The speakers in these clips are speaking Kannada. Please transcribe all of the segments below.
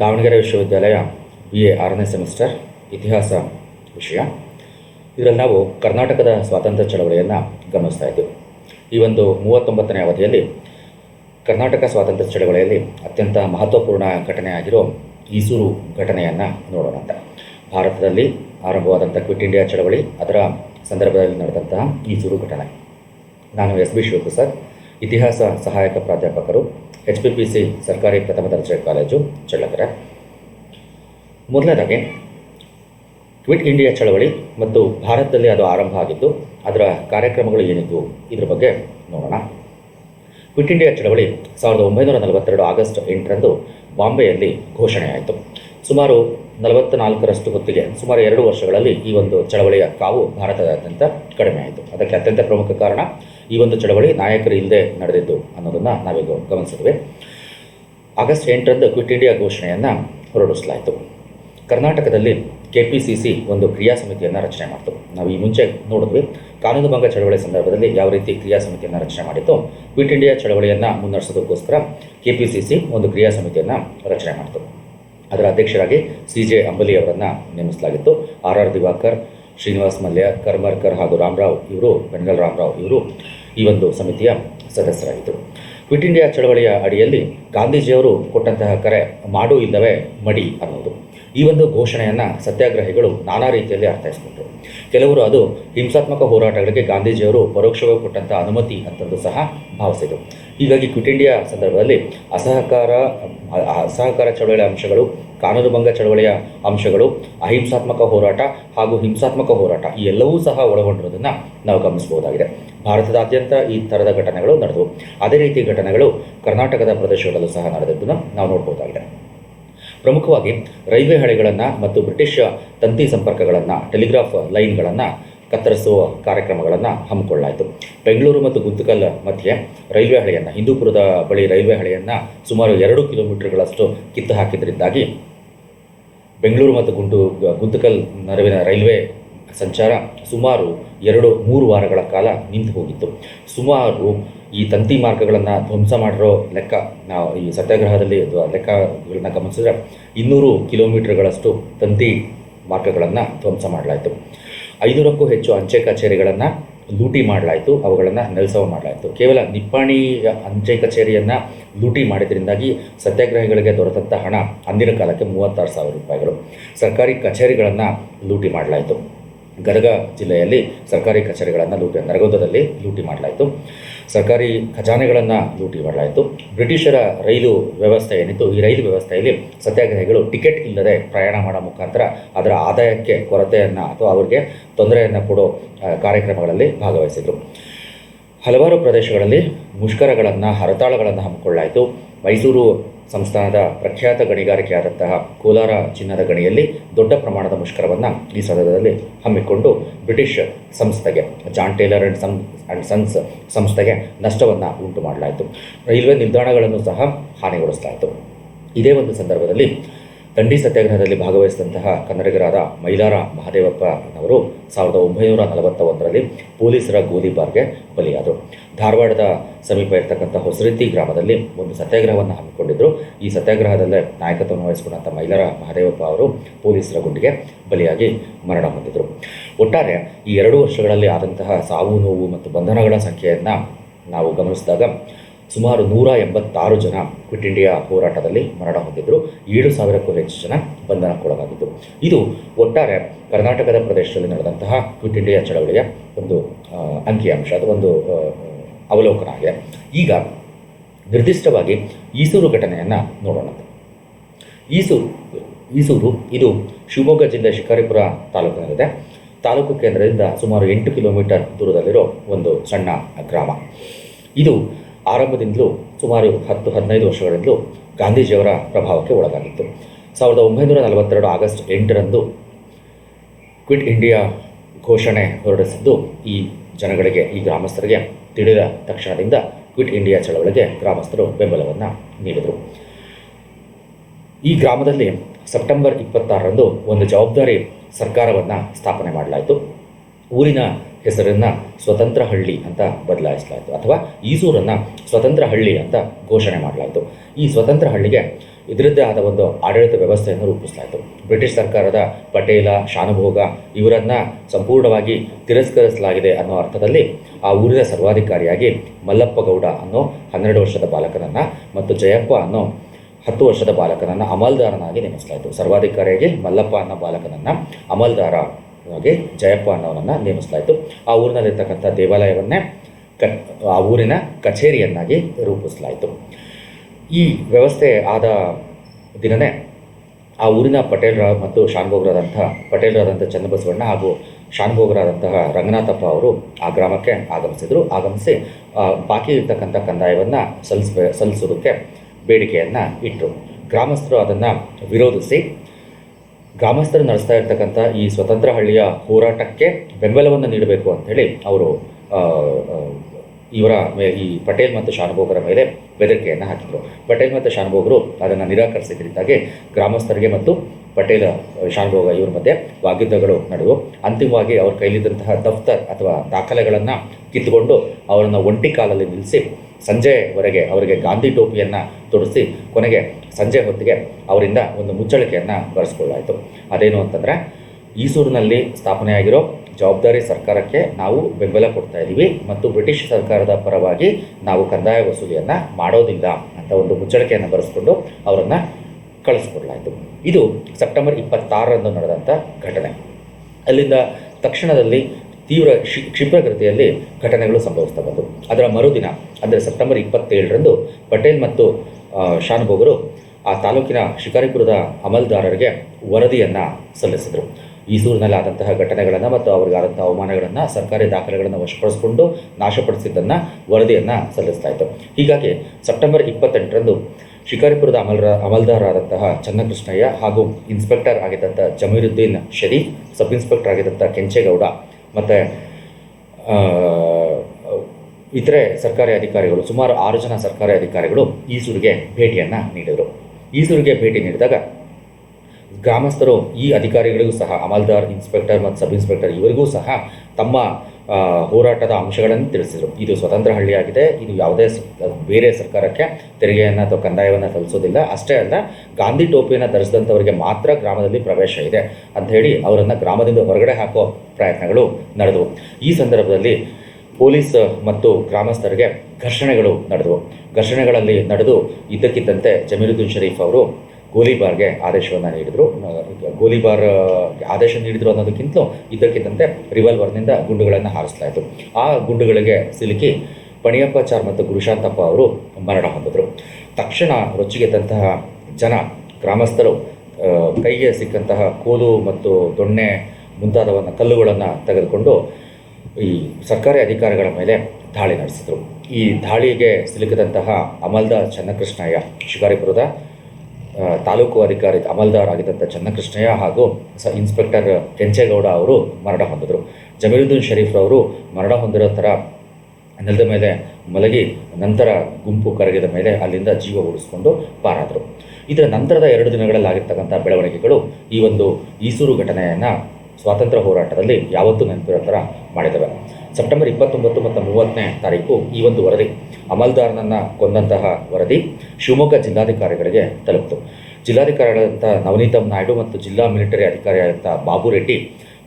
ದಾವಣಗೆರೆ ವಿಶ್ವವಿದ್ಯಾಲಯ ಬಿ ಎ ಆರನೇ ಸೆಮಿಸ್ಟರ್ ಇತಿಹಾಸ ವಿಷಯ. ಇದರಲ್ಲಿ ನಾವು ಕರ್ನಾಟಕದ ಸ್ವಾತಂತ್ರ್ಯ ಚಳವಳಿಯನ್ನು ಗಮನಿಸ್ತಾ ಇದ್ದೆವು. ಈ ಒಂದು ಮೂವತ್ತೊಂಬತ್ತನೇ ಅವಧಿಯಲ್ಲಿ ಕರ್ನಾಟಕ ಸ್ವಾತಂತ್ರ್ಯ ಚಳವಳಿಯಲ್ಲಿ ಅತ್ಯಂತ ಮಹತ್ವಪೂರ್ಣ ಘಟನೆ ಆಗಿರೋ ಈಸೂರು ಘಟನೆಯನ್ನು ನೋಡೋಣ ಅಂತ. ಭಾರತದಲ್ಲಿ ಆರಂಭವಾದಂಥ ಕ್ವಿಟ್ ಇಂಡಿಯಾ ಚಳವಳಿ, ಅದರ ಸಂದರ್ಭದಲ್ಲಿ ನಡೆದಂತಹ ಈಸೂರು ಘಟನೆ. ನಾನು ಎಸ್ ಬಿ ಶಿವಪ್ರಸಾದ್ ಇತಿಹಾಸ ಸಹಾಯಕ ಪ್ರಾಧ್ಯಾಪಕರು ಎಚ್ ಪಿ ಪಿ ಸಿ ಸರ್ಕಾರಿ ಪ್ರಥಮ ದರ್ಜೆ ಕಾಲೇಜು, ಚಳ್ಳಕೆರೆ. ಮೊದಲನೇದಾಗಿ, ಕ್ವಿಟ್ ಇಂಡಿಯಾ ಚಳವಳಿ ಮತ್ತು ಭಾರತದಲ್ಲಿ ಅದು ಆರಂಭ ಆಗಿದ್ದು, ಅದರ ಕಾರ್ಯಕ್ರಮಗಳು ಏನಿದ್ವು, ಇದ್ರ ಬಗ್ಗೆ ನೋಡೋಣ. ಕ್ವಿಟ್ ಇಂಡಿಯಾ ಚಳವಳಿ ಸಾವಿರದ ಒಂಬೈನೂರ ನಲವತ್ತೆರಡು ಆಗಸ್ಟ್ ಎಂಟರಂದು ಬಾಂಬೆಯಲ್ಲಿ ಘೋಷಣೆಯಾಯಿತು. ಸುಮಾರು ನಲವತ್ತ ನಾಲ್ಕರಷ್ಟು ಹೊತ್ತಿಗೆ, ಸುಮಾರು ಎರಡು ವರ್ಷಗಳಲ್ಲಿ ಈ ಒಂದು ಚಳವಳಿಯ ಕಾವು ಭಾರತದಾದ್ಯಂತ ಕಡಿಮೆ ಆಯಿತು. ಅದಕ್ಕೆ ಅತ್ಯಂತ ಪ್ರಮುಖ ಕಾರಣ ಈ ಒಂದು ಚಳವಳಿ ನಾಯಕರು ಇಲ್ಲದೆ ನಡೆದಿದ್ದು ಅನ್ನೋದನ್ನು ನಾವೀಗ ಗಮನಿಸಿದ್ವಿ ಆಗಸ್ಟ್ ಎಂಟರಂದು ಕ್ವಿಟ್ ಇಂಡಿಯಾ ಘೋಷಣೆಯನ್ನು ಹೊರಡಿಸಲಾಯಿತು. ಕರ್ನಾಟಕದಲ್ಲಿ ಕೆ ಪಿ ಸಿ ಸಿ ಒಂದು ಕ್ರಿಯಾ ಸಮಿತಿಯನ್ನು ರಚನೆ ಮಾಡಿತು. ನಾವು ಈ ಮುಂಚೆ ನೋಡಿದ್ವಿ, ಕಾನೂನು ಭಂಗ ಚಳವಳಿ ಸಂದರ್ಭದಲ್ಲಿ ಯಾವ ರೀತಿ ಕ್ರಿಯಾ ಸಮಿತಿಯನ್ನು ರಚನೆ ಮಾಡಿತ್ತು, ಕ್ವಿಟ್ ಇಂಡಿಯಾ ಚಳವಳಿಯನ್ನು ಮುನ್ನಡೆಸೋದಕ್ಕೋಸ್ಕರ ಕೆ ಪಿ ಸಿ ಸಿ ಒಂದು ಕ್ರಿಯಾ ಸಮಿತಿಯನ್ನು ರಚನೆ ಮಾಡಿತು. ಅದರ ಅಧ್ಯಕ್ಷರಾಗಿ ಸಿ ಜೆ ಅಂಬಲಿ ಅವರನ್ನು ನೇಮಿಸಲಾಗಿತ್ತು. ಆರ್ ಆರ್ ದಿವಾಕರ್, ಶ್ರೀನಿವಾಸ್ ಮಲ್ಯ, ಕರ್ಮರ್ಕರ್ ಹಾಗೂ ರಾಮರಾವ್ ಇವರು ಬೆಂಗಲ್ ರಾಮರಾವ್ ಇವರು ಈ ಒಂದು ಸಮಿತಿಯ ಸದಸ್ಯರಾಗಿದ್ದರು. ಕ್ವಿಟ್ ಇಂಡಿಯಾ ಚಳವಳಿಯ ಅಡಿಯಲ್ಲಿ ಗಾಂಧೀಜಿಯವರು ಕೊಟ್ಟಂತಹ ಕರೆ, ಮಾಡು ಇಲ್ಲವೇ, ಮಡಿ ಅನ್ನೋದು. ಈ ಒಂದು ಘೋಷಣೆಯನ್ನು ಸತ್ಯಾಗ್ರಹಿಗಳು ನಾನಾ ರೀತಿಯಲ್ಲಿ ಅರ್ಥೈಸಿಕೊಂಡರು. ಕೆಲವರು ಅದು ಹಿಂಸಾತ್ಮಕ ಹೋರಾಟಗಳಿಗೆ ಗಾಂಧೀಜಿಯವರು ಪರೋಕ್ಷವಾಗಿ ಕೊಟ್ಟಂಥ ಅನುಮತಿ ಅಂತಂದು ಸಹ ಭಾವಿಸಿದರು. ಹೀಗಾಗಿ ಕ್ವಿಟ್ ಇಂಡಿಯಾ ಸಂದರ್ಭದಲ್ಲಿ ಅಸಹಕಾರ ಅಸಹಕಾರ ಚಳವಳಿಯ ಅಂಶಗಳು, ಕಾನೂನು ಭಂಗ ಚಳವಳಿಯ ಅಂಶಗಳು, ಅಹಿಂಸಾತ್ಮಕ ಹೋರಾಟ ಹಾಗೂ ಹಿಂಸಾತ್ಮಕ ಹೋರಾಟ, ಈ ಎಲ್ಲವೂ ಸಹ ಒಳಗೊಂಡಿರೋದನ್ನು ನಾವು ಗಮನಿಸಬಹುದಾಗಿದೆ. ಭಾರತದಾದ್ಯಂತ ಈ ಥರದ ಘಟನೆಗಳು ನಡೆದವು. ಅದೇ ರೀತಿ ಘಟನೆಗಳು ಕರ್ನಾಟಕದ ಪ್ರದೇಶಗಳಲ್ಲೂ ಸಹ ನಡೆದಿದ್ದನ್ನು ನಾವು ನೋಡ್ಬೋದಾಗಿದೆ ಪ್ರಮುಖವಾಗಿ ರೈಲ್ವೆ ಹಳಿಗಳನ್ನು ಮತ್ತು ಬ್ರಿಟಿಷ್ ತಂತಿ ಸಂಪರ್ಕಗಳನ್ನು, ಟೆಲಿಗ್ರಾಫ್ ಲೈನ್ಗಳನ್ನು ಕತ್ತರಿಸುವ ಕಾರ್ಯಕ್ರಮಗಳನ್ನು ಹಮ್ಮಿಕೊಳ್ಳಲಾಯಿತು. ಬೆಂಗಳೂರು ಮತ್ತು ಗುಂತಕಲ್ ಮಧ್ಯೆ ರೈಲ್ವೆ ಹಳೆಯನ್ನು, ಹಿಂದೂಪುರದ ಬಳಿ ರೈಲ್ವೆ ಹಳೆಯನ್ನು ಸುಮಾರು ಎರಡು ಕಿಲೋಮೀಟರ್ಗಳಷ್ಟು ಕಿತ್ತು ಹಾಕಿದ್ರಿಂದಾಗಿ ಬೆಂಗಳೂರು ಮತ್ತು ಗುಂಟು, ಗುಂತಕಲ್ ನಡುವಿನ ರೈಲ್ವೆ ಸಂಚಾರ ಸುಮಾರು ಎರಡು ಮೂರು ವಾರಗಳ ಕಾಲ ನಿಂತು ಹೋಗಿತ್ತು. ಸುಮಾರು ಈ ತಂತಿ ಮಾರ್ಗಗಳನ್ನು ಧ್ವಂಸ ಮಾಡಿರೋ ಲೆಕ್ಕ ನಾವು ಈ ಸತ್ಯಾಗ್ರಹದಲ್ಲಿ ಲೆಕ್ಕಗಳನ್ನು ಗಮನಿಸಿದ್ರೆ ಇನ್ನೂರು ಕಿಲೋಮೀಟರ್ಗಳಷ್ಟು ತಂತಿ ಮಾರ್ಗಗಳನ್ನು ಧ್ವಂಸ ಮಾಡಲಾಯಿತು. ಐನೂರಕ್ಕೂ ಹೆಚ್ಚು ಅಂಚೆ ಕಚೇರಿಗಳನ್ನು ಲೂಟಿ ಮಾಡಲಾಯಿತು, ಅವುಗಳನ್ನು ನೆಲಸಮ ಮಾಡಲಾಯಿತು. ಕೇವಲ ನಿಪ್ಪಾಣಿ ಅಂಚೆ ಕಚೇರಿಯನ್ನು ಲೂಟಿ ಮಾಡಿದ್ರಿಂದಾಗಿ ಸತ್ಯಾಗ್ರಹಿಗಳಿಗೆ ದೊರೆತಂಥ ಹಣ ಅಂದಿನ ಕಾಲಕ್ಕೆ ಮೂವತ್ತಾರು ಸಾವಿರ ರೂಪಾಯಿಗಳು. ಸರ್ಕಾರಿ ಕಚೇರಿಗಳನ್ನು ಲೂಟಿ ಮಾಡಲಾಯಿತು. ಗದಗ ಜಿಲ್ಲೆಯಲ್ಲಿ ಸರ್ಕಾರಿ ಕಚೇರಿಗಳನ್ನು ಲೂಟಿ, ನರಗೋದದಲ್ಲಿ ಲೂಟಿ ಮಾಡಲಾಯಿತು. ಸರ್ಕಾರಿ ಖಜಾನೆಗಳನ್ನು ಲೂಟಿ ಮಾಡಲಾಯಿತು. ಬ್ರಿಟಿಷರ ರೈಲು ವ್ಯವಸ್ಥೆ ಏನಿತ್ತು, ಈ ರೈಲು ವ್ಯವಸ್ಥೆಯಲ್ಲಿ ಸತ್ಯಾಗ್ರಹಿಗಳು ಟಿಕೆಟ್ ಇಲ್ಲದೆ ಪ್ರಯಾಣ ಮಾಡೋ ಮುಖಾಂತರ ಅದರ ಆದಾಯಕ್ಕೆ ಕೊರತೆಯನ್ನು ಅಥವಾ ಅವರಿಗೆ ತೊಂದರೆಯನ್ನು ಕೊಡೋ ಕಾರ್ಯಕ್ರಮಗಳಲ್ಲಿ ಭಾಗವಹಿಸಿದರು. ಹಲವಾರು ಪ್ರದೇಶಗಳಲ್ಲಿ ಮುಷ್ಕರಗಳನ್ನು, ಹರತಾಳಗಳನ್ನು ಹಮ್ಮಿಕೊಳ್ಳಲಾಯಿತು. ಮೈಸೂರು ಸಂಸ್ಥಾನದ ಪ್ರಖ್ಯಾತ ಗಣಿಗಾರಿಕೆಯಾದಂತಹ ಕೋಲಾರ ಚಿನ್ನದ ಗಣಿಯಲ್ಲಿ ದೊಡ್ಡ ಪ್ರಮಾಣದ ಮುಷ್ಕರವನ್ನು ಈ ಸಂದರ್ಭದಲ್ಲಿ ಹಮ್ಮಿಕೊಂಡು ಬ್ರಿಟಿಷ್ ಸಂಸ್ಥೆಗೆ John Taylor and son and sons ಸಂಸ್ಥೆಗೆ ನಷ್ಟವನ್ನು ಉಂಟು ಮಾಡಲಾಯಿತು. ರೈಲ್ವೆ ನಿಲ್ದಾಣಗಳನ್ನು ಸಹ ಹಾನಿಗೊಳಿಸಲಾಯಿತು ಇದೇ ಒಂದು ಸಂದರ್ಭದಲ್ಲಿ ದಂಡಿ ಸತ್ಯಾಗ್ರಹದಲ್ಲಿ ಭಾಗವಹಿಸಿದಂತಹ ಕನ್ನಡಿಗರಾದ ಮೈಲಾರ ಮಹದೇವಪ್ಪನವರು ಸಾವಿರದ ಒಂಬೈನೂರ ನಲವತ್ತ ಒಂದರಲ್ಲಿ ಪೊಲೀಸರ ಗೋಲಿಬಾರ್ಗೆ ಬಲಿಯಾದರು. ಧಾರವಾಡದ ಸಮೀಪ ಇರತಕ್ಕಂಥ ಹೊಸರಿತಿ ಗ್ರಾಮದಲ್ಲಿ ಒಂದು ಸತ್ಯಾಗ್ರಹವನ್ನು ಹಮ್ಮಿಕೊಂಡಿದ್ದರು ಈ ಸತ್ಯಾಗ್ರಹದಲ್ಲೇ ನಾಯಕತ್ವವನ್ನು ವಹಿಸಿಕೊಂಡಂಥ ಮೈಲಾರ ಮಹದೇವಪ್ಪ ಅವರು ಪೊಲೀಸರ ಗುಂಡಿಗೆ ಬಲಿಯಾಗಿ ಮರಣ ಹೊಂದಿದರು. ಒಟ್ಟಾರೆ ಈ ಎರಡು ವರ್ಷಗಳಲ್ಲಿ ಆದಂತಹ ಸಾವು ನೋವು ಮತ್ತು ಬಂಧನಗಳ ಸಂಖ್ಯೆಯನ್ನು ನಾವು ಗಮನಿಸಿದಾಗ ಸುಮಾರು ನೂರ ಎಂಬತ್ತಾರು ಜನ ಕ್ವಿಟ್ ಇಂಡಿಯಾ ಹೋರಾಟದಲ್ಲಿ ಮರಣ ಹೊಂದಿದ್ದರು ಏಳು ಸಾವಿರಕ್ಕೂ ಹೆಚ್ಚು ಜನ ಬಂಧನಕ್ಕೊಳಗಾಗಿದ್ದರು ಇದು ಒಟ್ಟಾರೆ ಕರ್ನಾಟಕದ ಪ್ರದೇಶದಲ್ಲಿ ನಡೆದಂತಹ ಕ್ವಿಟ್ ಇಂಡಿಯಾ ಚಳವಳಿಯ ಒಂದು ಅಂಕಿಅಂಶ ಅದು ಒಂದು ಅವಲೋಕನ ಆಗಿದೆ. ಈಗ ನಿರ್ದಿಷ್ಟವಾಗಿ ಈಸೂರು ಘಟನೆಯನ್ನು ನೋಡೋಣ. ಈಸೂರು ಈಸೂರು, ಇದು ಶಿವಮೊಗ್ಗ ಜಿಲ್ಲೆ ಶಿಕಾರಿಪುರ ತಾಲೂಕಿನಲ್ಲಿದೆ. ತಾಲೂಕು ಕೇಂದ್ರದಿಂದ ಸುಮಾರು ಎಂಟು ಕಿಲೋಮೀಟರ್ ದೂರದಲ್ಲಿರೋ ಒಂದು ಸಣ್ಣ ಗ್ರಾಮ. ಇದು ಆರಂಭದಿಂದಲೂ ಸುಮಾರು ಹತ್ತು ಹದಿನೈದು ವರ್ಷಗಳಿಂದಲೂ ಗಾಂಧೀಜಿಯವರ ಪ್ರಭಾವಕ್ಕೆ ಒಳಗಾಗಿತ್ತು. ಸಾವಿರದ ಒಂಬೈನೂರ ನಲವತ್ತೆರಡು ಆಗಸ್ಟ್ ಎಂಟರಂದು ಕ್ವಿಟ್ ಇಂಡಿಯಾ ಘೋಷಣೆ ಹೊರಡಿಸಿದ್ದು, ಈ ಜನಗಳಿಗೆ, ಈ ಗ್ರಾಮಸ್ಥರಿಗೆ ತಿಳಿದ ತಕ್ಷಣದಿಂದ ಕ್ವಿಟ್ ಇಂಡಿಯಾ ಚಳವಳಿಗೆ ಗ್ರಾಮಸ್ಥರು ಬೆಂಬಲವನ್ನು ನೀಡಿದರು. ಈ ಗ್ರಾಮದಲ್ಲಿ ಸೆಪ್ಟೆಂಬರ್ ಇಪ್ಪತ್ತಾರರಂದು ಒಂದು ಜವಾಬ್ದಾರಿ ಸರ್ಕಾರವನ್ನು ಸ್ಥಾಪನೆ ಮಾಡಲಾಯಿತು. ಊರಿನ ಹೆಸರನ್ನು ಸ್ವತಂತ್ರ ಹಳ್ಳಿ ಅಂತ ಬದಲಾಯಿಸಲಾಯಿತು. ಅಥವಾ ಈಸೂರನ್ನು ಸ್ವತಂತ್ರ ಹಳ್ಳಿ ಅಂತ ಘೋಷಣೆ ಮಾಡಲಾಯಿತು. ಈ ಸ್ವತಂತ್ರ ಹಳ್ಳಿಗೆ ಇದರದ್ದೇ ಆದ ಒಂದು ಆಡಳಿತ ವ್ಯವಸ್ಥೆಯನ್ನು ರೂಪಿಸಲಾಯಿತು. ಬ್ರಿಟಿಷ್ ಸರ್ಕಾರದ ಪಟೇಲ, ಶಾನುಭೋಗ ಇವರನ್ನು ಸಂಪೂರ್ಣವಾಗಿ ತಿರಸ್ಕರಿಸಲಾಗಿದೆ ಅನ್ನೋ ಅರ್ಥದಲ್ಲಿ ಆ ಊರಿನ ಸರ್ವಾಧಿಕಾರಿಯಾಗಿ ಮಲ್ಲಪ್ಪಗೌಡ ಅನ್ನೋ ಹನ್ನೆರಡು ವರ್ಷದ ಬಾಲಕನನ್ನು ಮತ್ತು ಜಯಪ್ಪ ಅನ್ನೋ ಹತ್ತು ವರ್ಷದ ಬಾಲಕನನ್ನು ಅಮಲ್ದಾರನಾಗಿ ನೇಮಿಸಲಾಯಿತು. ಸರ್ವಾಧಿಕಾರಿಯಾಗಿ ಮಲ್ಲಪ್ಪ ಅನ್ನೋ ಬಾಲಕನನ್ನು ಅಮಲ್ದಾರವಾಗಿ ಜಯಪ್ಪ ಅನ್ನೋನನ್ನು ನೇಮಿಸಲಾಯಿತು. ಆ ಊರಿನಲ್ಲಿರ್ತಕ್ಕಂಥ ದೇವಾಲಯವನ್ನೇ ಕ, ಆ ಊರಿನ ಕಚೇರಿಯನ್ನಾಗಿ ರೂಪಿಸಲಾಯಿತು. ಈ ವ್ಯವಸ್ಥೆ ಆದ ದಿನವೇ ಆ ಊರಿನ ಪಟೇಲ್ರ ಮತ್ತು ಶಾನ್ಭೋಗರಾದಂಥ ಪಟೇಲ್ರಾದಂಥ ಚನ್ನಬಸವಣ್ಣ ಹಾಗೂ ಶಾನ್ಭೋಗರಾದಂತಹ ರಂಗನಾಥಪ್ಪ ಅವರು ಆ ಗ್ರಾಮಕ್ಕೆ ಆಗಮಿಸಿದರು. ಆಗಮಿಸಿ ಬಾಕಿ ಇರ್ತಕ್ಕಂಥ ಕಂದಾಯವನ್ನು ಸಲ್ಲಿಸ ಸಲ್ಲಿಸೋದಕ್ಕೆ ಬೇಡಿಕೆಯನ್ನು ಇಟ್ಟರು ಗ್ರಾಮಸ್ಥರು ಅದನ್ನು ವಿರೋಧಿಸಿ ಗ್ರಾಮಸ್ಥರು ನಡೆಸ್ತಾ ಇರ್ತಕ್ಕಂಥ ಈ ಸ್ವತಂತ್ರ ಹಳ್ಳಿಯ ಹೋರಾಟಕ್ಕೆ ಬೆಂಬಲವನ್ನು ನೀಡಬೇಕು ಅಂಥೇಳಿ ಅವರು ಇವರ ಈ ಪಟೇಲ್ ಮತ್ತು ಶಾನುಭೋಗರ ಮೇಲೆ ಬೆದರಿಕೆಯನ್ನು ಹಾಕಿದರು. ಪಟೇಲ್ ಮತ್ತು ಶಾನುಭೋಗರು ಅದನ್ನು ನಿರಾಕರಿಸಿದ್ದರಿಂದಾಗಿ ಗ್ರಾಮಸ್ಥರಿಗೆ ಮತ್ತು ಪಟೇಲ ಶಾಂಗೋಗ ಇವ್ರ ಮಧ್ಯೆ ವಾಗ್ಯುದ್ಧಗಳು ನಡೆದವು ಅಂತಿಮವಾಗಿ ಅವ್ರ ಕೈಲಿದ್ದಂತಹ ದಫ್ತರ್ ಅಥವಾ ದಾಖಲೆಗಳನ್ನು ಕಿತ್ತುಕೊಂಡು ಅವರನ್ನು ಒಂಟಿ ಕಾಲಲ್ಲಿ ನಿಲ್ಲಿಸಿ ಸಂಜೆವರೆಗೆ ಅವರಿಗೆ ಗಾಂಧಿ ಟೋಪಿಯನ್ನು ತೊಡಿಸಿ ಕೊನೆಗೆ ಸಂಜೆ ಹೊತ್ತಿಗೆ ಅವರಿಂದ ಒಂದು ಮುಚ್ಚಳಿಕೆಯನ್ನು ಬರೆಸ್ಕೊಳ್ಳಾಯಿತು ಅದೇನು ಅಂತಂದರೆ, ಈಸೂರಿನಲ್ಲಿ ಸ್ಥಾಪನೆಯಾಗಿರೋ ಜವಾಬ್ದಾರಿ ಸರ್ಕಾರಕ್ಕೆ ನಾವು ಬೆಂಬಲ ಕೊಡ್ತಾ ಇದ್ದೀವಿ ಮತ್ತು ಬ್ರಿಟಿಷ್ ಸರ್ಕಾರದ ಪರವಾಗಿ ನಾವು ಕಂದಾಯ ವಸೂಲಿಯನ್ನು ಮಾಡೋದಿಲ್ಲ ಅಂತ ಒಂದು ಮುಚ್ಚಳಿಕೆಯನ್ನು ಬರೆಸ್ಕೊಂಡು ಅವರನ್ನು ಕಳಿಸ್ಕೊಡ್ಲಾಯಿತು. ಇದು ಸೆಪ್ಟೆಂಬರ್ ಇಪ್ಪತ್ತಾರರಂದು ನಡೆದಂಥ ಘಟನೆ. ಅಲ್ಲಿಂದ ತಕ್ಷಣದಲ್ಲಿ ತೀವ್ರ ಶಿ ಕ್ಷಿಪ್ರಗತಿಯಲ್ಲಿ ಘಟನೆಗಳು ಸಂಭವಿಸ್ತಾ ಬಂದವು ಅದರ ಮರುದಿನ, ಅಂದರೆ ಸೆಪ್ಟೆಂಬರ್ ಇಪ್ಪತ್ತೇಳರಂದು, ಪಟೇಲ್ ಮತ್ತು ಶಾನುಭೋಗರು ಆ ತಾಲೂಕಿನ ಶಿಕಾರಿಪುರದ ಅಮಲ್ದಾರರಿಗೆ ವರದಿಯನ್ನು ಸಲ್ಲಿಸಿದರು. ಈಸೂರಿನಲ್ಲಿ ಆದಂತಹ ಘಟನೆಗಳನ್ನು ಮತ್ತು ಅವರಿಗಾದಂಥ ಅವಮಾನಗಳನ್ನು ಸರ್ಕಾರಿ ದಾಖಲೆಗಳನ್ನು ವಶಪಡಿಸಿಕೊಂಡು ನಾಶಪಡಿಸಿದ್ದನ್ನು ವರದಿಯನ್ನು ಸಲ್ಲಿಸಲಾಯಿತು ಹೀಗಾಗಿ ಸೆಪ್ಟೆಂಬರ್ ಇಪ್ಪತ್ತೆಂಟರಂದು ಶಿಕಾರಿಪುರದ ಅಮಲ್ದಾರ್ ಆದಂತಹ ಚನ್ನಕೃಷ್ಣಯ್ಯ ಹಾಗೂ ಇನ್ಸ್ಪೆಕ್ಟರ್ ಆಗಿದ್ದಂಥ ಜಮೀರುದ್ದೀನ್ ಶರೀಫ್, ಸಬ್ ಇನ್ಸ್ಪೆಕ್ಟರ್ ಆಗಿದ್ದಂಥ ಕೆಂಚೇಗೌಡ ಮತ್ತು ಇತರೆ ಸರ್ಕಾರಿ ಅಧಿಕಾರಿಗಳು, ಸುಮಾರು ಆರು ಜನ ಸರ್ಕಾರಿ ಅಧಿಕಾರಿಗಳು ಈಸೂರಿಗೆ ಭೇಟಿಯನ್ನು ನೀಡಿದರು. ಈಸೂರಿಗೆ ಭೇಟಿ ನೀಡಿದಾಗ ಗ್ರಾಮಸ್ಥರು, ಈ ಅಧಿಕಾರಿಗಳಿಗೂ ಸಹ, ಅಮಲ್ದಾರ್, ಇನ್ಸ್ಪೆಕ್ಟರ್ ಮತ್ತು ಸಬ್ ಇನ್ಸ್ಪೆಕ್ಟರ್ ಇವರಿಗೂ ಸಹ ತಮ್ಮ ಹೋರಾಟದ ಅಂಶಗಳನ್ನು ತಿಳಿಸಿದರು. ಇದು ಸ್ವತಂತ್ರ ಹಳ್ಳಿಯಾಗಿದೆ. ಇದು ಯಾವುದೇ ಬೇರೆ ಸರ್ಕಾರಕ್ಕೆ ತೆರಿಗೆಯನ್ನು ಅಥವಾ ಕಂದಾಯವನ್ನು ಸಲ್ಲಿಸೋದಿಲ್ಲ ಅಷ್ಟೇ ಅಲ್ಲ, ಗಾಂಧಿ ಟೋಪಿಯನ್ನು ಧರಿಸಿದಂಥವರಿಗೆ ಮಾತ್ರ ಗ್ರಾಮದಲ್ಲಿ ಪ್ರವೇಶ ಇದೆ ಅಂತ ಹೇಳಿ ಅವರನ್ನು ಗ್ರಾಮದಿಂದ ಹೊರಗಡೆ ಹಾಕೋ ಪ್ರಯತ್ನಗಳು ನಡೆದವು. ಈ ಸಂದರ್ಭದಲ್ಲಿ ಪೊಲೀಸ್ ಮತ್ತು ಗ್ರಾಮಸ್ಥರಿಗೆ ಘರ್ಷಣೆಗಳು ನಡೆದವು. ಘರ್ಷಣೆಗಳಲ್ಲಿ ನಡೆದು ಇದ್ದಕ್ಕಿದ್ದಂತೆ ಜಮೀರುದ್ದೀನ್ ಶರೀಫ್ ಅವರು ಗೋಲಿಬಾರ್ಗೆ ಆದೇಶವನ್ನು ನೀಡಿದರು. ಗೋಲಿಬಾರ್ ಆದೇಶ ನೀಡಿದರು ಅನ್ನೋದಕ್ಕಿಂತಲೂ ಇದ್ದಕ್ಕಿದ್ದಂತೆ ರಿವಾಲ್ವರ್ನಿಂದ ಗುಂಡುಗಳನ್ನು ಹಾರಿಸಲಾಯಿತು ಆ ಗುಂಡುಗಳಿಗೆ ಸಿಲುಕಿ ಪಣಿಯಪ್ಪಾಚಾರ್ ಮತ್ತು ಗುರುಶಾಂತಪ್ಪ ಅವರು ಮರಣ ಹೊಂದಿದರು. ತಕ್ಷಣ ರೊಚ್ಚಿಗೆದ್ದಂತಹ ಜನ, ಗ್ರಾಮಸ್ಥರು ಕೈಗೆ ಸಿಕ್ಕಂತಹ ಕೋಲು ಮತ್ತು ದೊಣ್ಣೆ ಮುಂತಾದವನ್ನು ಕಲ್ಲುಗಳನ್ನು ತೆಗೆದುಕೊಂಡು ಈ ಸರ್ಕಾರಿ ಅಧಿಕಾರಿಗಳ ಮೇಲೆ ದಾಳಿ ನಡೆಸಿದರು. ಈ ದಾಳಿಗೆ ಸಿಲುಕಿದಂತಹ ಅಮಲ್ದಾರ್ ಚನ್ನಕೃಷ್ಣಯ್ಯ, ಶಿಕಾರಿಪುರದ ತಾಲೂಕು ಅಧಿಕಾರಿ ಅಮಲ್ದಾರ್ ಚನ್ನಕೃಷ್ಣಯ್ಯ ಹಾಗೂ ಸ ಇನ್ಸ್ಪೆಕ್ಟರ್ ಕೆಂಚೇಗೌಡ ಅವರು ಮರಣ ಹೊಂದಿದರು. ಜಮೀರುದ್ದೀನ್ ಶರೀಫ್ ಅವರು ಮರಣ ಹೊಂದಿರೋ ಥರ ನೆಲದ ಮೇಲೆ ಮಲಗಿ ನಂತರ ಗುಂಪು ಕರಗಿದ ಮೇಲೆ ಅಲ್ಲಿಂದ ಜೀವ ಉಳಿಸ್ಕೊಂಡು ಪಾರಾದರು. ಇದರ ನಂತರದ ಎರಡು ದಿನಗಳಲ್ಲಿ ಆಗಿರ್ತಕ್ಕಂಥ ಬೆಳವಣಿಗೆಗಳು ಈ ಒಂದು ಈಸೂರು ಘಟನೆಯನ್ನು ಸ್ವಾತಂತ್ರ್ಯ ಹೋರಾಟದಲ್ಲಿ ಯಾವತ್ತೂ ನೆನಪಿರೋ ಥರ ಮಾಡಿದವೆ. ಸೆಪ್ಟೆಂಬರ್ ಇಪ್ಪತ್ತೊಂಬತ್ತು ಮತ್ತು ಮೂವತ್ತನೇ ತಾರೀಕು ಈ ಒಂದು ವರದಿ ಅಮಲ್ದಾರ್ನನ್ನು ಕೊಂದಂತಹ ವರದಿ ಶಿವಮೊಗ್ಗ ಜಿಲ್ಲಾಧಿಕಾರಿಗಳಿಗೆ ತಲುಪಿತು. ಜಿಲ್ಲಾಧಿಕಾರಿಗಳಾದಂಥ ನವನೀತಂ ನಾಯ್ಡು ಮತ್ತು ಜಿಲ್ಲಾ ಮಿಲಿಟರಿ ಅಧಿಕಾರಿಯಾದಂಥ ಬಾಬು ರೆಡ್ಡಿ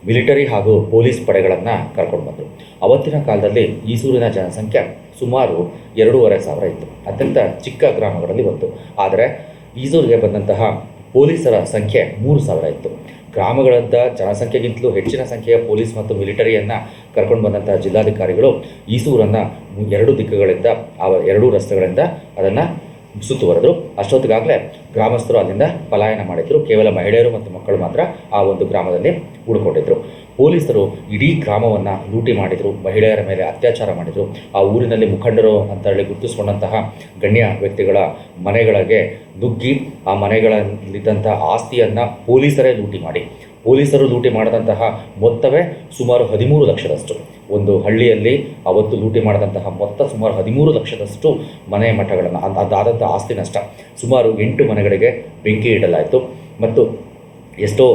ಮಿಲಿಟರಿ ಹಾಗೂ ಪೊಲೀಸ್ ಪಡೆಗಳನ್ನು ಕರ್ಕೊಂಡು ಬಂದರು. ಅವತ್ತಿನ ಕಾಲದಲ್ಲಿ ಈಸೂರಿನ ಜನಸಂಖ್ಯೆ ಸುಮಾರು ಎರಡೂವರೆ ಸಾವಿರ ಇತ್ತು. ಅತ್ಯಂತ ಚಿಕ್ಕ ಗ್ರಾಮಗಳಲ್ಲಿ ಒಂದು. ಆದರೆ ಈಸೂರಿಗೆ ಬಂದಂತಹ ಪೊಲೀಸರ ಸಂಖ್ಯೆ ಮೂರು ಸಾವಿರ ಇತ್ತು. ಗ್ರಾಮಗಳದ್ದ ಜನಸಂಖ್ಯೆಗಿಂತಲೂ ಹೆಚ್ಚಿನ ಸಂಖ್ಯೆಯ ಪೊಲೀಸ್ ಮತ್ತು ಮಿಲಿಟರಿಯನ್ನು ಕರ್ಕೊಂಡು ಬಂದಂತಹ ಜಿಲ್ಲಾಧಿಕಾರಿಗಳು ಈಸೂರನ್ನು ಎರಡು ದಿಕ್ಕುಗಳಿಂದ ಆ ಎರಡೂ ರಸ್ತೆಗಳಿಂದ ಅದನ್ನು ಸುತ್ತುವರೆದ್ರು ಅಷ್ಟೊತ್ತಿಗಾಗಲೇ ಗ್ರಾಮಸ್ಥರು ಅಲ್ಲಿಂದ ಪಲಾಯನ ಮಾಡಿದ್ರು. ಕೇವಲ ಮಹಿಳೆಯರು ಮತ್ತು ಮಕ್ಕಳು ಮಾತ್ರ ಆ ಒಂದು ಗ್ರಾಮದಲ್ಲಿ ಉಳ್ಕೊಂಡಿದ್ರು. ಪೊಲೀಸರು ಇಡೀ ಗ್ರಾಮವನ್ನು ಲೂಟಿ ಮಾಡಿದರು, ಮಹಿಳೆಯರ ಮೇಲೆ ಅತ್ಯಾಚಾರ ಮಾಡಿದರು. ಆ ಊರಿನಲ್ಲಿ ಮುಖಂಡರು ಅಂತ ಹೇಳಿ ಗುರುತಿಸಿಕೊಂಡಂತಹ ಗಣ್ಯ ವ್ಯಕ್ತಿಗಳ ಮನೆಗಳಿಗೆ ನುಗ್ಗಿ ಆ ಮನೆಗಳಲ್ಲಿದ್ದಂಥ ಆಸ್ತಿಯನ್ನು ಪೊಲೀಸರೇ ಲೂಟಿ ಮಾಡಿ. ಪೊಲೀಸರು ಲೂಟಿ ಮಾಡಿದಂತಹ ಮೊತ್ತವೇ ಸುಮಾರು ಹದಿಮೂರು ಲಕ್ಷದಷ್ಟು. ಒಂದು ಹಳ್ಳಿಯಲ್ಲಿ ಅವತ್ತು ಲೂಟಿ ಮಾಡಿದಂತಹ ಮೊತ್ತ ಸುಮಾರು ಹದಿಮೂರು ಲಕ್ಷದಷ್ಟು ಮನೆ ಮಠಗಳನ್ನು ಅದಾದಂಥ ಆಸ್ತಿ ನಷ್ಟ ಸುಮಾರು ಎಂಟು ಮನೆಗಳಿಗೆ ಬೆಂಕಿ ಇಡಲಾಯಿತು. ಮತ್ತು ಎಷ್ಟೋ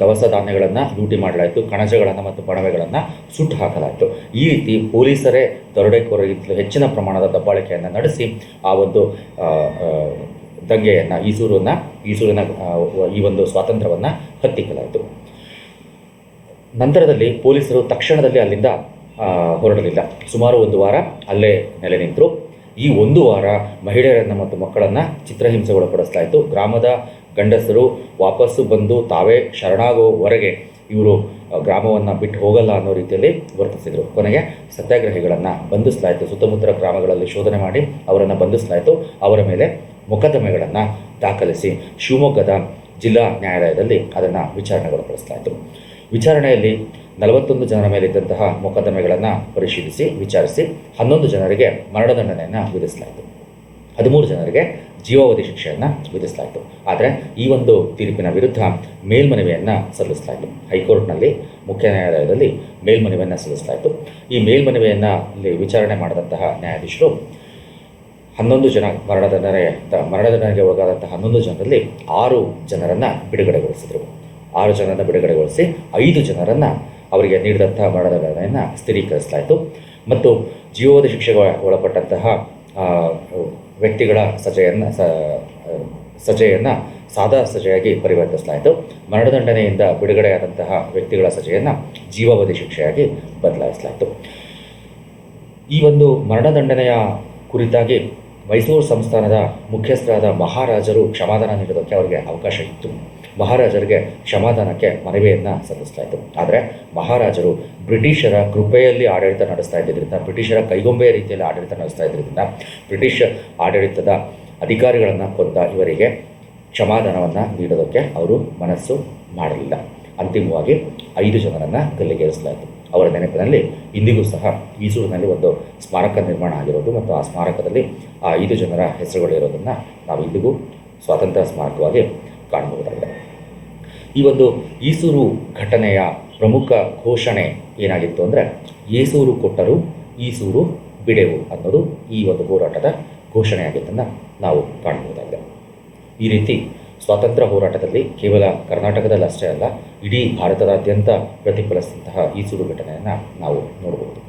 ದವಸ ಧಾನ್ಯಗಳನ್ನು ಲೂಟಿ ಮಾಡಲಾಯಿತು, ಕಣಜಗಳನ್ನು ಮತ್ತು ಬಣವೆಗಳನ್ನು ಸುಟ್ಟು ಹಾಕಲಾಯಿತು. ಈ ರೀತಿ ಪೊಲೀಸರೇ ದರೋಡೆಕೋರಗಿಂತಲೂ ಹೆಚ್ಚಿನ ಪ್ರಮಾಣದ ದಬ್ಬಾಳಿಕೆಯನ್ನು ನಡೆಸಿ ಆ ಒಂದು ದಂಗೆಯನ್ನು, ಈಸೂರನ್ನು, ಈಸೂರಿನ ಈ ಒಂದು ಸ್ವಾತಂತ್ರ್ಯವನ್ನು ಹತ್ತಿಕ್ಕಲಾಯಿತು. ನಂತರದಲ್ಲಿ ಪೊಲೀಸರು ತಕ್ಷಣದಲ್ಲಿ ಅಲ್ಲಿಂದ ಹೊರಡಲಿಲ್ಲ. ಸುಮಾರು ಒಂದು ವಾರ ಅಲ್ಲೇ ನೆಲೆ ನಿಂತರು. ಈ ಒಂದು ವಾರ ಮಹಿಳೆಯರನ್ನು ಮತ್ತು ಮಕ್ಕಳನ್ನು ಚಿತ್ರಹಿಂಸೆಗೊಳಪಡಿಸಲಾಯಿತು. ಗ್ರಾಮದ ಗಂಡಸರು ವಾಪಸ್ಸು ಬಂದು ತಾವೇ ಶರಣಾಗುವವರೆಗೆ ಇವರು ಗ್ರಾಮವನ್ನು ಬಿಟ್ಟು ಹೋಗಲ್ಲ ಅನ್ನೋ ರೀತಿಯಲ್ಲಿ ವರ್ತಿಸಿದರು. ಕೊನೆಗೆ ಸತ್ಯಾಗ್ರಹಿಗಳನ್ನು ಬಂಧಿಸಲಾಯಿತು. ಸುತ್ತಮುತ್ತಲ ಗ್ರಾಮಗಳಲ್ಲಿ ಶೋಧನೆ ಮಾಡಿ ಅವರನ್ನು ಬಂಧಿಸಲಾಯಿತು. ಅವರ ಮೇಲೆ ಮೊಕದ್ದಮೆಗಳನ್ನು ದಾಖಲಿಸಿ ಶಿವಮೊಗ್ಗದ ಜಿಲ್ಲಾ ನ್ಯಾಯಾಲಯದಲ್ಲಿ ಅದನ್ನು ವಿಚಾರಣೆಗೊಳಪಡಿಸಲಾಯಿತು. ವಿಚಾರಣೆಯಲ್ಲಿ ನಲವತ್ತೊಂದು ಜನರ ಮೇಲಿದ್ದಂತಹ ಮೊಕದ್ದಮೆಗಳನ್ನು ಪರಿಶೀಲಿಸಿ, ವಿಚಾರಿಸಿ ಹನ್ನೊಂದು ಜನರಿಗೆ ಮರಣದಂಡನೆಯನ್ನು ವಿಧಿಸಲಾಯಿತು. ಹದಿಮೂರು ಜನರಿಗೆ ಜೀವಾವಧಿ ಶಿಕ್ಷೆಯನ್ನು ವಿಧಿಸಲಾಯಿತು. ಆದರೆ ಈ ಒಂದು ತೀರ್ಪಿನ ವಿರುದ್ಧ ಮೇಲ್ಮನವಿಯನ್ನು ಸಲ್ಲಿಸಲಾಯಿತು. ಹೈಕೋರ್ಟ್ನಲ್ಲಿ ಮುಖ್ಯ ನ್ಯಾಯಾಲಯದಲ್ಲಿ ಮೇಲ್ಮನವಿಯನ್ನು ಸಲ್ಲಿಸಲಾಯಿತು. ಈ ಮೇಲ್ಮನವಿಯನ್ನು ಇಲ್ಲಿ ವಿಚಾರಣೆ ಮಾಡಿದಂತಹ ನ್ಯಾಯಾಧೀಶರು ಹನ್ನೊಂದು ಜನ ಮರಣದಂಡನೆ ಮರಣದಂಡನೆಗೆ ಒಳಗಾದಂತಹ ಹನ್ನೊಂದು ಜನರಲ್ಲಿ ಆರು ಜನರನ್ನು ಬಿಡುಗಡೆಗೊಳಿಸಿದರು. ಆರು ಜನರನ್ನು ಬಿಡುಗಡೆಗೊಳಿಸಿ ಐದು ಜನರನ್ನು ಅವರಿಗೆ ನೀಡಿದಂತಹ ಮರಣದಂಡನೆಯನ್ನು ಸ್ಥಿರೀಕರಿಸಲಾಯಿತು. ಮತ್ತು ಜೀವೋಧಿ ಶಿಕ್ಷೆಗೆ ಒಳಪಟ್ಟಂತಹ ವ್ಯಕ್ತಿಗಳ ಸಜೆಯನ್ನು ಸ ಸಜೆಯನ್ನು ಸಾದಾ ಸಜೆಯಾಗಿ ಪರಿವರ್ತಿಸಲಾಯಿತು. ಮರಣದಂಡನೆಯಿಂದ ಬಿಡುಗಡೆಯಾದಂತಹ ವ್ಯಕ್ತಿಗಳ ಸಜೆಯನ್ನು ಜೀವಾವಧಿ ಶಿಕ್ಷೆಯಾಗಿ ಬದಲಾಯಿಸಲಾಯಿತು. ಈ ಒಂದು ಮರಣದಂಡನೆಯ ಕುರಿತಾಗಿ ಮೈಸೂರು ಸಂಸ್ಥಾನದ ಮುಖ್ಯಸ್ಥರಾದ ಮಹಾರಾಜರು ಕ್ಷಮಾದಾನ ನೀಡೋದಕ್ಕೆ ಅವರಿಗೆ ಅವಕಾಶ ಇತ್ತು. ಮಹಾರಾಜರಿಗೆ ಕ್ಷಮಾದಾನಕ್ಕೆ ಮನವಿಯನ್ನು ಸಲ್ಲಿಸ್ತಾಯಿತು ಆದರೆ ಮಹಾರಾಜರು ಬ್ರಿಟಿಷರ ಕೃಪೆಯಲ್ಲಿ ಆಡಳಿತ ನಡೆಸ್ತಾ ಇದ್ದರಿಂದ ಬ್ರಿಟಿಷರ ಕೈಗೊಂಬೆಯ ರೀತಿಯಲ್ಲಿ ಆಡಳಿತ ನಡೆಸ್ತಾ ಇದ್ದರಿಂದ ಬ್ರಿಟಿಷ್ ಆಡಳಿತದ ಅಧಿಕಾರಿಗಳನ್ನು ಕೊಂದ ಇವರಿಗೆ ಕ್ಷಮಾದಾನವನ್ನು ನೀಡೋದಕ್ಕೆ ಅವರು ಮನಸ್ಸು ಮಾಡಲಿಲ್ಲ. ಅಂತಿಮವಾಗಿ ಐದು ಜನರನ್ನು ಗಲ್ಲಿಗೇರಿಸಲಾಯಿತು ಅವರ ನೆನಪಿನಲ್ಲಿ ಇಂದಿಗೂ ಸಹ ಈಸೂರಿನಲ್ಲಿ ಒಂದು ಸ್ಮಾರಕ ನಿರ್ಮಾಣ ಆಗಿರೋದು ಮತ್ತು ಆ ಸ್ಮಾರಕದಲ್ಲಿ ಆ ಐದು ಜನರ ಹೆಸರುಗಳಿರೋದನ್ನು ನಾವು ಇಂದಿಗೂ ಸ್ವಾತಂತ್ರ್ಯ ಸ್ಮಾರಕವಾಗಿ ಕಾಣಬಹುದಾಗಿದೆ. ಈ ಒಂದು ಈಸೂರು ಘಟನೆಯ ಪ್ರಮುಖ ಘೋಷಣೆ ಏನಾಗಿತ್ತು ಅಂದರೆ ಏಸೂರು ಕೊಟ್ಟರು ಈಸೂರು ಬಿಡೆವು ಅನ್ನೋದು ಈ ಒಂದು ಹೋರಾಟದ ಘೋಷಣೆಯಾಗಿದ್ದನ್ನು ನಾವು ಕಾಣಬಹುದಾಗಿದೆ. ಈ ರೀತಿ ಸ್ವಾತಂತ್ರ್ಯ ಹೋರಾಟದಲ್ಲಿ ಕೇವಲ ಕರ್ನಾಟಕದಲ್ಲಿ ಅಷ್ಟೇ ಅಲ್ಲ ಇಡೀ ಭಾರತದಾದ್ಯಂತ ಪ್ರತಿಫಲಿಸಿದಂತಹ ಈಸೂರು ಘಟನೆಯನ್ನು ನಾವು ನೋಡಬಹುದು